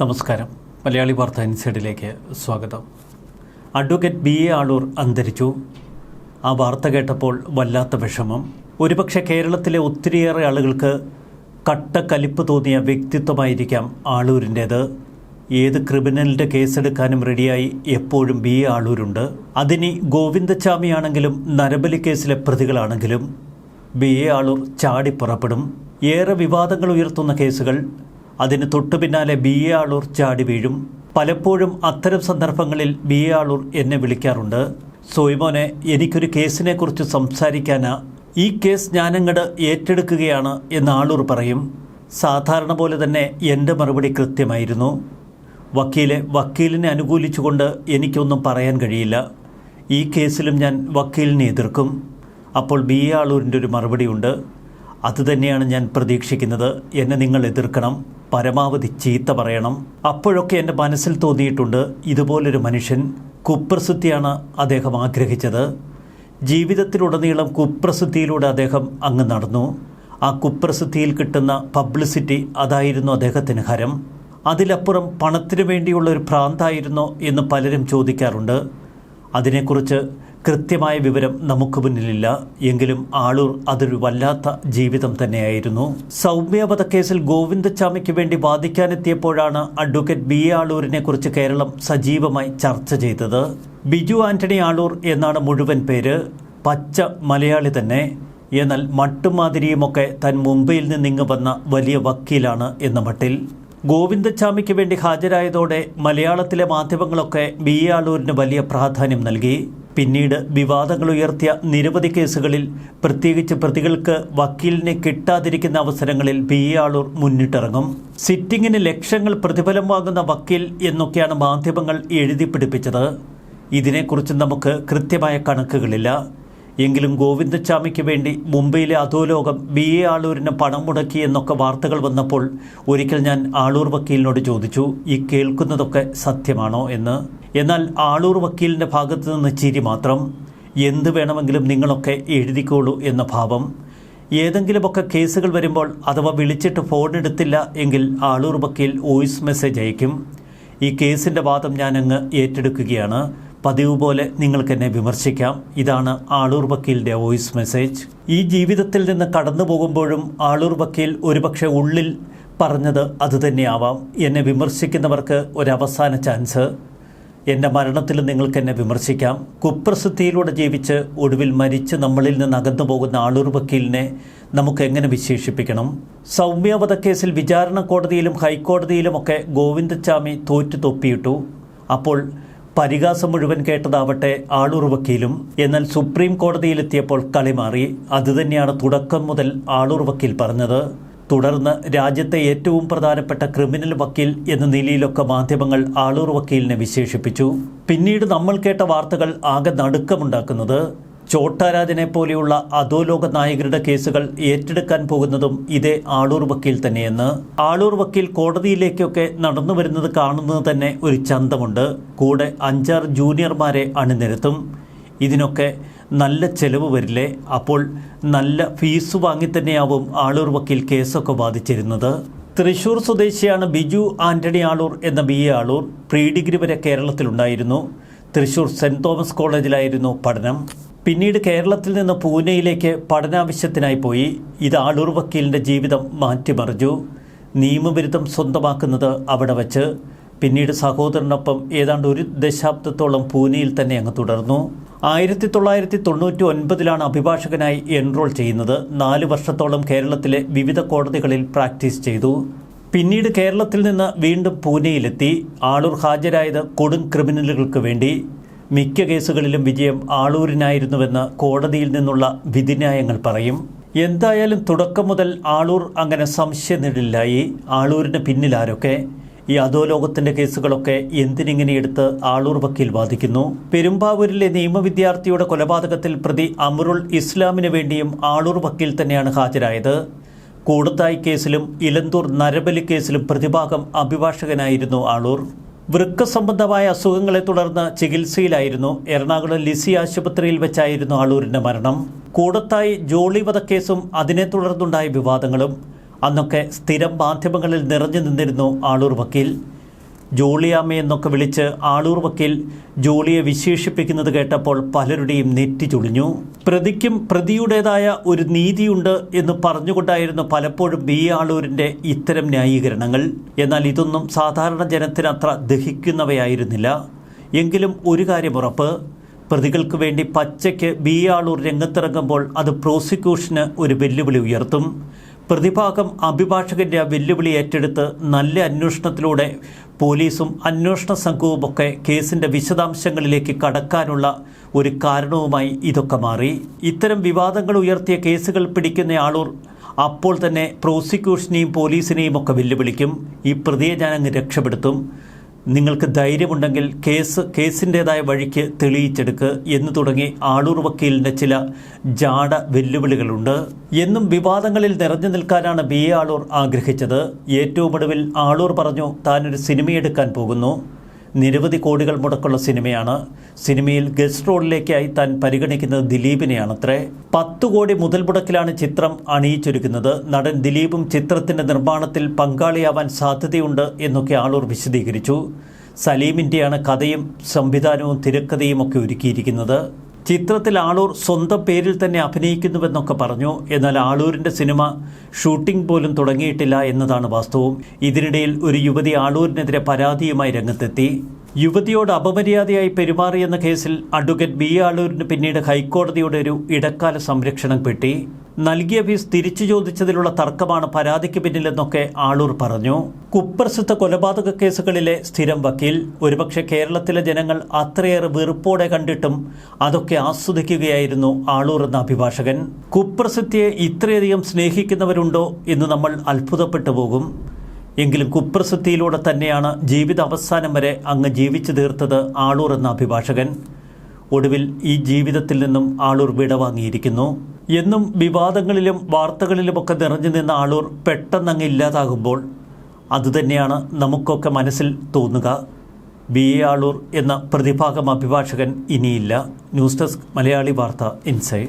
നമസ്കാരം. മലയാളി വാർത്ത ഇൻസൈഡിലേക്ക് സ്വാഗതം. അഡ്വക്കേറ്റ് ബി എ ആളൂർ അന്തരിച്ചു. ആ വാർത്ത കേട്ടപ്പോൾ വല്ലാത്ത വിഷമം. ഒരുപക്ഷെ കേരളത്തിലെ ഒത്തിരിയേറെ ആളുകൾക്ക് കട്ട കലിപ്പ് തോന്നിയ വ്യക്തിത്വമായിരിക്കാം ആളൂരിന്റേത്. ഏത് ക്രിമിനലിന്റെ കേസെടുക്കാനും റെഡിയായി എപ്പോഴും ബി എ ആളൂരുണ്ട്. അതിനി ഗോവിന്ദച്ചാമിയാണെങ്കിലും നരബലി കേസിലെ പ്രതികളാണെങ്കിലും ബി എ ആളൂർ ചാടി പുറപ്പെടും. ഏറെ വിവാദങ്ങൾ ഉയർത്തുന്ന കേസുകൾ അതിന് തൊട്ടു പിന്നാലെ ബി എ ആളൂർ ചാടി വീഴും. പലപ്പോഴും അത്തരം സന്ദർഭങ്ങളിൽ ബി എ ആളൂർ എന്നെ വിളിക്കാറുണ്ട്. സോയ്മോനെ എനിക്കൊരു കേസിനെ കുറിച്ച് സംസാരിക്കാനാ. ഈ കേസ് ഞാനങ്ങട് ഏറ്റെടുക്കുകയാണ് എന്ന് ആളൂർ പറയും. സാധാരണ പോലെ തന്നെ എന്റെ മറുപടി കൃത്യമായിരുന്നു. വക്കീലെ വക്കീലിനെ അനുകൂലിച്ചുകൊണ്ട് എനിക്കൊന്നും പറയാൻ കഴിയില്ല. ഈ കേസിലും ഞാൻ വക്കീലിനെ എതിർക്കും. അപ്പോൾ ബി ആളൂരിന്റെ ഒരു മറുപടിയുണ്ട്. അതുതന്നെയാണ് ഞാൻ പ്രതീക്ഷിക്കുന്നത്. എന്നെ നിങ്ങൾ എതിർക്കണം. പരമാവധി ചീത്ത പറയണം. അപ്പോഴൊക്കെ എന്റെ മനസ്സിൽ തോന്നിയിട്ടുണ്ട് ഇതുപോലൊരു മനുഷ്യൻ കുപ്രസിദ്ധിയാണ് അദ്ദേഹം ആഗ്രഹിച്ചത്. ജീവിതത്തിലുടനീളം കുപ്രസിദ്ധിയിലൂടെ അദ്ദേഹം അങ്ങ് നടന്നു. ആ കുപ്രസിദ്ധിയിൽ കിട്ടുന്ന പബ്ലിസിറ്റി അതായിരുന്നു അദ്ദേഹത്തിന് ഹരം. അതിലപ്പുറം പണത്തിനു വേണ്ടിയുള്ള ഒരു ഭ്രാന്തായിരുന്നോ എന്ന് പലരും ചോദിക്കാറുണ്ട്. അതിനെക്കുറിച്ച് കൃത്യമായ വിവരം നമുക്ക് മുന്നിലില്ല. എങ്കിലും ആളൂർ അതൊരു വല്ലാത്ത ജീവിതം തന്നെയായിരുന്നു. സൗമ്യ വധക്കേസിൽ ഗോവിന്ദച്ചാമിക്ക് വേണ്ടി വാദിക്കാനെത്തിയപ്പോഴാണ് അഡ്വക്കേറ്റ് ബി ആളൂരിനെ കുറിച്ച് കേരളം സജീവമായി ചർച്ച ചെയ്തത്. ബിജു ആന്റണി ആളൂർ എന്നാണ് മുഴുവൻ പേര്. പച്ച മലയാളി തന്നെ. എന്നാൽ മട്ടുമാതിരിയുമൊക്കെ തൻ മുംബൈയിൽ നിന്നിങ്ങ് വന്ന വലിയ വക്കീലാണ് എന്ന മട്ടിൽ. ഗോവിന്ദച്ചാമിക്ക് വേണ്ടി ഹാജരായതോടെ മലയാളത്തിലെ മാധ്യമങ്ങളൊക്കെ ബി ആളൂരിന് വലിയ പ്രാധാന്യം നൽകി. പിന്നീട് വിവാദങ്ങൾ ഉയർത്തിയ നിരവധി കേസുകളിൽ പ്രത്യേകിച്ച് പ്രതികൾക്ക് വക്കീലിനെ കിട്ടാതിരിക്കുന്ന അവസരങ്ങളിൽ ബി എ ആളൂർ മുന്നിട്ടിറങ്ങും. സിറ്റിങ്ങിന് ലക്ഷങ്ങൾ പ്രതിഫലം വാങ്ങുന്ന വക്കീൽ എന്നൊക്കെയാണ് മാധ്യമങ്ങൾ എഴുതി പിടിപ്പിച്ചത്. ഇതിനെക്കുറിച്ച് നമുക്ക് കൃത്യമായ കണക്കുകളില്ല. എങ്കിലും ഗോവിന്ദച്ചാമിക്ക് വേണ്ടി മുംബൈയിലെ അധോലോകം ബി എ ആളൂരിന് പണം മുടക്കി എന്നൊക്കെ വാർത്തകൾ വന്നപ്പോൾ ഒരിക്കൽ ഞാൻ ആളൂർ വക്കീലിനോട് ചോദിച്ചു ഈ കേൾക്കുന്നതൊക്കെ സത്യമാണോ? എന്ന്. എന്നാൽ ആളൂർ വക്കീലിന്റെ ഭാഗത്തു നിന്ന് ചിരി മാത്രം. എന്ത് വേണമെങ്കിലും നിങ്ങളൊക്കെ എഴുതിക്കോളൂ എന്ന ഭാവം. ഏതെങ്കിലുമൊക്കെ കേസുകൾ വരുമ്പോൾ അഥവാ വിളിച്ചിട്ട് ഫോൺ എടുത്തില്ല എങ്കിൽ ആളൂർ വക്കീൽ വോയിസ് മെസ്സേജ് അയക്കും. ഈ കേസിന്റെ വാദം ഞാനങ്ങ് ഏറ്റെടുക്കുകയാണ്. പതിവ് പോലെ നിങ്ങൾക്ക് എന്നെ വിമർശിക്കാം. ഇതാണ് ആളൂർ വക്കീലിന്റെ വോയിസ് മെസ്സേജ്. ഈ ജീവിതത്തിൽ നിന്ന് കടന്നു പോകുമ്പോഴും ആളൂർ വക്കീൽ ഒരുപക്ഷെ ഉള്ളിൽ പറഞ്ഞത് അതുതന്നെയാവാം എന്നെ വിമർശിക്കുന്നവർക്ക് ഒരവസാന ചാൻസ്. എന്റെ മരണത്തിൽ നിങ്ങൾക്ക് എന്നെ വിമർശിക്കാം. കുപ്രസിദ്ധിയിലൂടെ ജീവിച്ച് ഒടുവിൽ മരിച്ച് നമ്മളിൽ നിന്ന് അകന്നു പോകുന്ന ആളൂർ വക്കീലിനെ നമുക്ക് എങ്ങനെ വിശേഷിപ്പിക്കണം? സൗമ്യ വധക്കേസിൽ വിചാരണ കോടതിയിലും ഹൈക്കോടതിയിലുമൊക്കെ ഗോവിന്ദച്ചാമി തോറ്റു തൊപ്പിയിട്ടു അപ്പോൾ പരിഹാസം മുഴുവൻ കേട്ടതാവട്ടെ ആളൂർ വക്കീലും. എന്നാൽ സുപ്രീം കോടതിയിലെത്തിയപ്പോൾ കളി മാറി. അതുതന്നെയാണ് തുടക്കം മുതൽ ആളൂർ വക്കീൽ പറഞ്ഞത്. തുടർന്ന് രാജ്യത്തെ ഏറ്റവും പ്രധാനപ്പെട്ട ക്രിമിനൽ വക്കീൽ എന്ന നിലയിലൊക്കെ മാധ്യമങ്ങൾ ആളൂർ വക്കീലിനെ വിശേഷിപ്പിച്ചു. പിന്നീട് നമ്മൾ കേട്ട വാർത്തകൾ ആകെ നടുക്കമുണ്ടാക്കുന്നത് ചോട്ടാരാജനെ പോലെയുള്ള അധോലോക നായകരുടെ കേസുകൾ ഏറ്റെടുക്കാൻ പോകുന്നതും ഇതേ ആളൂർ വക്കീൽ തന്നെയെന്ന്. ആളൂർ വക്കീൽ കോടതിയിലേക്കൊക്കെ നടന്നു വരുന്നത് കാണുന്നത് തന്നെ ഒരു ചന്തമുണ്ട്. കൂടെ അഞ്ചാറ് ജൂനിയർമാരെ അണിനിരത്തും. ഇതിനൊക്കെ നല്ല ചെലവ് വരില്ലേ? അപ്പോൾ നല്ല ഫീസ് വാങ്ങി തന്നെയാവും ആളൂർ വക്കീൽ കേസൊക്കെ ബാധിച്ചിരുന്നത് തൃശൂർ സ്വദേശിയാണ് ബിജു ആന്റണി ആളൂർ എന്ന B A Aloor. Pre degree വരെ കേരളത്തിലുണ്ടായിരുന്നു. തൃശൂർ സെന്റ് തോമസ് കോളേജിലായിരുന്നു പഠനം. പിന്നീട് കേരളത്തിൽ നിന്ന് പൂനെയിലേക്ക് പഠനാവശ്യത്തിനായി പോയി. ഇത് ആളൂർ വക്കീലിന്റെ ജീവിതം മാറ്റിമറിഞ്ഞു നിയമവിരുദ്ധം സ്വന്തമാക്കുന്നത് അവിടെ വച്ച്. പിന്നീട് സഹോദരനൊപ്പം ഏതാണ്ട് ഒരു ദശാബ്ദത്തോളം പൂനെയിൽ തന്നെ അങ്ങ് തുടർന്നു. ആയിരത്തി തൊള്ളായിരത്തി തൊണ്ണൂറ്റി ഒൻപതിലാണ് അഭിഭാഷകനായി എൻറോൾ ചെയ്യുന്നത്. നാല് വർഷത്തോളം കേരളത്തിലെ വിവിധ കോടതികളിൽ പ്രാക്ടീസ് ചെയ്തു. പിന്നീട് കേരളത്തിൽ നിന്ന് വീണ്ടും പൂനെയിലെത്തി. ആളൂർ ഹാജരായത് കൊടും ക്രിമിനലുകൾക്ക് വേണ്ടി. മിക്ക കേസുകളിലും വിജയം ആളൂരിനായിരുന്നുവെന്ന് കോടതിയിൽ നിന്നുള്ള വിധിന്യായങ്ങൾ പറയും. എന്തായാലും തുടക്കം മുതൽ ആളൂർ അങ്ങനെ സംശയനിഴലിലായി. ആളൂരിന് പിന്നിലാരൊക്കെ ഈ അധോലോകത്തിന്റെ കേസുകളൊക്കെ എന്തിനിങ്ങനെ എടുത്ത് ആളൂർ വക്കീൽ വാദിക്കുന്നു? പെരുമ്പാവൂരിലെ നിയമവിദ്യാർത്ഥിയുടെ കൊലപാതകത്തിൽ പ്രതി അമറുൾ ഇസ്ലാമിന് വേണ്ടിയും ആളൂർ വക്കീൽ തന്നെയാണ് ഹാജരായത്. കൂടത്തായി കേസിലും ഇലന്തൂർ നരബലി കേസിലും പ്രതിഭാഗം അഭിഭാഷകനായിരുന്നു ആളൂർ. വൃക്ക സംബന്ധമായ അസുഖങ്ങളെ തുടർന്ന് ചികിത്സയിലായിരുന്നു എറണാകുളം ലിസി ആശുപത്രിയിൽ വെച്ചായിരുന്നു ആളൂരിന്റെ മരണം. കൂടത്തായി ജോളി വധക്കേസും അതിനെ തുടർന്നുണ്ടായ വിവാദങ്ങളും അന്നൊക്കെ സ്ഥിരം മാധ്യമങ്ങളിൽ നിറഞ്ഞു നിന്നിരുന്നു ആളൂർ വക്കീൽ. ജോളിയാമ്മ എന്നൊക്കെ വിളിച്ച് ആളൂർ വക്കീൽ ജോളിയെ വിശേഷിപ്പിക്കുന്നത് കേട്ടപ്പോൾ പലരുടെയും നെറ്റി ചുളിഞ്ഞു. പ്രതിക്കും പ്രതിയുടേതായ ഒരു നീതിയുണ്ട് എന്ന് പറഞ്ഞുകൊണ്ടായിരുന്നു പലപ്പോഴും ബി ആളൂരിന്റെ ഇത്തരം ന്യായീകരണങ്ങൾ. എന്നാൽ ഇതൊന്നും സാധാരണ ജനത്തിന് അത്ര ദഹിക്കുന്നവയായിരുന്നില്ല. എങ്കിലും ഒരു കാര്യം ഉറപ്പ് പ്രതികൾക്ക് വേണ്ടി പച്ചയ്ക്ക് ബി ആളൂർ രംഗത്തിറങ്ങുമ്പോൾ അത് പ്രോസിക്യൂഷന് ഒരു വെല്ലുവിളി ഉയർത്തും. പ്രതിഭാഗം അഭിഭാഷകന്റെ വെല്ലുവിളി ഏറ്റെടുത്ത് നല്ല അന്വേഷണത്തിലൂടെ പോലീസും അന്വേഷണ സംഘവുമൊക്കെ കേസിന്റെ വിശദാംശങ്ങളിലേക്ക് കടക്കാനുള്ള ഒരു കാരണവുമായി ഇതൊക്കെ മാറി. ഇത്തരം വിവാദങ്ങൾ ഉയർത്തിയ കേസുകൾ പിടിക്കുന്ന ആളൂർ അപ്പോൾ തന്നെ പ്രോസിക്യൂഷനെയും പോലീസിനെയും ഒക്കെ വെല്ലുവിളിക്കും. ഈ പ്രതിയെ ഞാനങ്ങ് രക്ഷപ്പെടുത്തും. നിങ്ങൾക്ക് ധൈര്യമുണ്ടെങ്കിൽ കേസ് കേസിന്റേതായ വഴിക്ക് തെളിയിച്ചെടുക്ക് എന്ന് തുടങ്ങി ആളൂർ വക്കീലിന്റെ ചില ജാട വെല്ലുവിളികളുണ്ട്. എന്നും വിവാദങ്ങളിൽ നിറഞ്ഞു നിൽക്കാനാണ് ബി എ ആളൂർ ആഗ്രഹിച്ചത്. ഏറ്റവും ഒടുവിൽ ആളൂർ പറഞ്ഞു താനൊരു സിനിമയെടുക്കാൻ പോകുന്നു. നിരവധി കോടികൾ മുടക്കുള്ള സിനിമയാണ്. സിനിമയിൽ ഗസ്റ്റ് റോളിലേക്കായി താൻ പരിഗണിക്കുന്നത് ദിലീപിനെയാണത്രേ. പത്ത് കോടി മുതൽ മുടക്കിലാണ് ചിത്രം അണിയിച്ചൊരുക്കുന്നത്. നടൻ ദിലീപും ചിത്രത്തിന്റെ നിർമ്മാണത്തിൽ പങ്കാളിയാവാൻ സാധ്യതയുണ്ട് എന്നൊക്കെ ആളൂർ വിശദീകരിച്ചു. സലീമിന്റെയാണ് കഥയും സംവിധാനവും തിരക്കഥയും ഒക്കെ ഒരുക്കിയിരിക്കുന്നത്. ചിത്രത്തിൽ ആളൂർ സ്വന്തം പേരിൽ തന്നെ അഭിനയിക്കുന്നുവെന്നൊക്കെ പറഞ്ഞു. എന്നാൽ ആളൂരിന്റെ സിനിമ ഷൂട്ടിംഗ് പോലും തുടങ്ങിയിട്ടില്ല എന്നതാണ് വാസ്തവം. ഇതിനിടയിൽ ഒരു യുവതി ആളൂരിനെതിരെ പരാതിയുമായി രംഗത്തെത്തി. യുവതിയോട് അപമര്യാദയായി പെരുമാറിയെന്ന കേസിൽ അഡ്വക്കേറ്റ് ബി ആളൂരിന് പിന്നീട് ഹൈക്കോടതിയുടെ ഒരു ഇടക്കാല സംരക്ഷണം കിട്ടി. നൽകിയ ഫീസ് തിരിച്ചു ചോദിച്ചതിലുള്ള തർക്കമാണ് പരാതിക്ക് പിന്നിലെന്നൊക്കെ ആളൂർ പറഞ്ഞു. കുപ്രസിദ്ധ കൊലപാതക കേസുകളിലെ സ്ഥിരം വക്കീൽ. ഒരുപക്ഷെ കേരളത്തിലെ ജനങ്ങൾ അത്രയേറെ വെറുപ്പോടെ കണ്ടിട്ടും അതൊക്കെ ആസ്വദിക്കുകയായിരുന്നു ആളൂർ എന്ന അഭിഭാഷകൻ. കുപ്രസിദ്ധിയെ ഇത്രയധികം സ്നേഹിക്കുന്നവരുണ്ടോ എന്ന് നമ്മൾ അത്ഭുതപ്പെട്ടു പോകും. എങ്കിലും കുപ്രസിദ്ധിയിലൂടെ തന്നെയാണ് ജീവിത അവസാനം വരെ അങ്ങ് ജീവിച്ചു തീർത്തത് ആളൂർ എന്ന അഭിഭാഷകൻ. ഒടുവിൽ ഈ ജീവിതത്തിൽ നിന്നും ആളൂർ വിടവാങ്ങിയിരിക്കുന്നു. എന്നും വിവാദങ്ങളിലും വാർത്തകളിലുമൊക്കെ നിറഞ്ഞു നിന്ന ആളൂർ പെട്ടെന്നങ്ങ് ഇല്ലാതാകുമ്പോൾ അതുതന്നെയാണ് നമുക്കൊക്കെ മനസ്സിൽ തോന്നുക. B A. ആളൂർ എന്ന പ്രതിഭാഗം അഭിഭാഷകൻ ഇനിയില്ല. ന്യൂസ് ഡെസ്ക് മലയാളി വാർത്ത ഇൻസൈഡ്